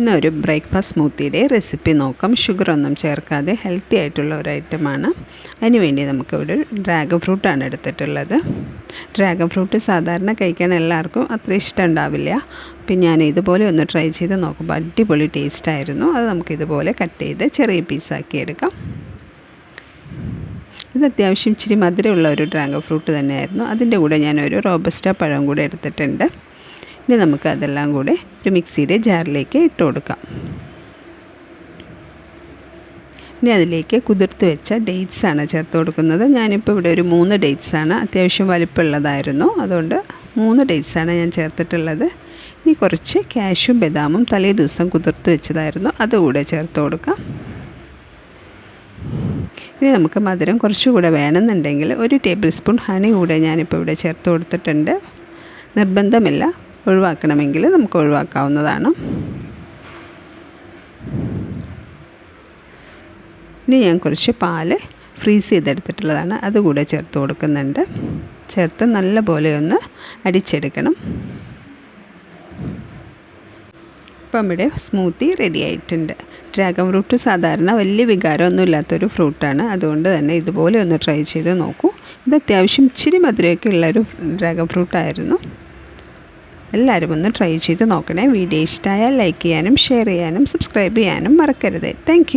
ഇന്നൊരു ബ്രേക്ക്ഫാസ്റ്റ് സ്മൂത്തിയുടെ റെസിപ്പി നോക്കാം. ഷുഗർ ഒന്നും ചേർക്കാതെ ഹെൽത്തി ആയിട്ടുള്ള ഒരു ഐറ്റമാണ്. അതിനുവേണ്ടി നമുക്ക് ഒരു ഡ്രാഗൺ ഫ്രൂട്ടാണ് എടുത്തിട്ടുള്ളത്. ഡ്രാഗൺ ഫ്രൂട്ട് സാധാരണ കഴിക്കാൻ എല്ലാവർക്കും അത്ര ഇഷ്ടം ഉണ്ടാവില്ല. അപ്പം ഞാൻ ഇതുപോലെ ഒന്ന് ട്രൈ ചെയ്ത് നോക്കുമ്പോൾ അടിപൊളി ടേസ്റ്റ് ആയിരുന്നു. അത് നമുക്ക് ഇതുപോലെ കട്ട് ചെയ്ത് ചെറിയ പീസാക്കി എടുക്കാം. ഇത് അത്യാവശ്യം ഇച്ചിരി മധുരമുള്ള ഒരു ഡ്രാഗൺ ഫ്രൂട്ട് തന്നെയായിരുന്നു. അതിന്റെ കൂടെ ഞാനൊരു റോബസ്റ്റ പഴം കൂടെ എടുത്തിട്ടുണ്ട്. ഇനി നമുക്ക് അതെല്ലാം കൂടെ ഒരു മിക്സിയുടെ ജാറിലേക്ക് ഇട്ട് കൊടുക്കാം. ഇനി അതിലേക്ക് കുതിർത്ത് വെച്ച ഡേറ്റ്സ് ആണ് ചേർത്ത് കൊടുക്കുന്നത്. ഞാനിപ്പോൾ ഇവിടെ ഒരു മൂന്ന് ഡേറ്റ്സ് ആണ്. അത്യാവശ്യം വലിപ്പമുള്ളതായിരുന്നു. അതുകൊണ്ട് മൂന്ന് ഡേറ്റ്സ് ആണ് ഞാൻ ചേർത്തിട്ടുള്ളത്. ഇനി കുറച്ച് ക്യാഷും ബദാമും തലേ ദിവസം കുതിർത്ത് വെച്ചതായിരുന്നു. അതുകൂടെ ചേർത്ത് കൊടുക്കാം. ഇനി നമുക്ക് മധുരം കുറച്ചുകൂടെ വേണമെന്നുണ്ടെങ്കിൽ ഒരു ടേബിൾ സ്പൂൺ ഹണി കൂടെ ഞാനിപ്പോൾ ഇവിടെ ചേർത്ത് കൊടുത്തിട്ടുണ്ട്. നിർബന്ധമില്ല. ഒഴിവാക്കണമെങ്കിൽ നമുക്ക് ഒഴിവാക്കാവുന്നതാണ്. ഇനി ഞാൻ കുറച്ച് പാൽ ഫ്രീസ് ചെയ്തെടുത്തിട്ടുള്ളതാണ്. അതുകൂടെ ചേർത്ത് കൊടുക്കുന്നുണ്ട്. ചേർത്ത് നല്ല പോലെ ഒന്ന് അടിച്ചെടുക്കണം. ഇപ്പം ഇവിടെ സ്മൂത്തി റെഡി ആയിട്ടുണ്ട്. ഡ്രാഗൺ ഫ്രൂട്ട് സാധാരണ വലിയ വികാരമൊന്നും ഇല്ലാത്തൊരു ഫ്രൂട്ടാണ് അതുകൊണ്ട് തന്നെ ഇതുപോലെ ഒന്ന് ട്രൈ ചെയ്ത് നോക്കൂ. ഇത് അത്യാവശ്യം ഇച്ചിരി മധുരമൊക്കെ ഉള്ളൊരു ഡ്രാഗൺ ഫ്രൂട്ടായിരുന്നു എല്ലാവരും ഒന്ന് ട്രൈ ചെയ്ത് നോക്കണേ. വീഡിയോ ഇഷ്ടമായാൽ ലൈക്ക് ചെയ്യാനും ഷെയർ ചെയ്യാനും സബ്സ്ക്രൈബ് ചെയ്യാനും മറക്കരുത്. താങ്ക്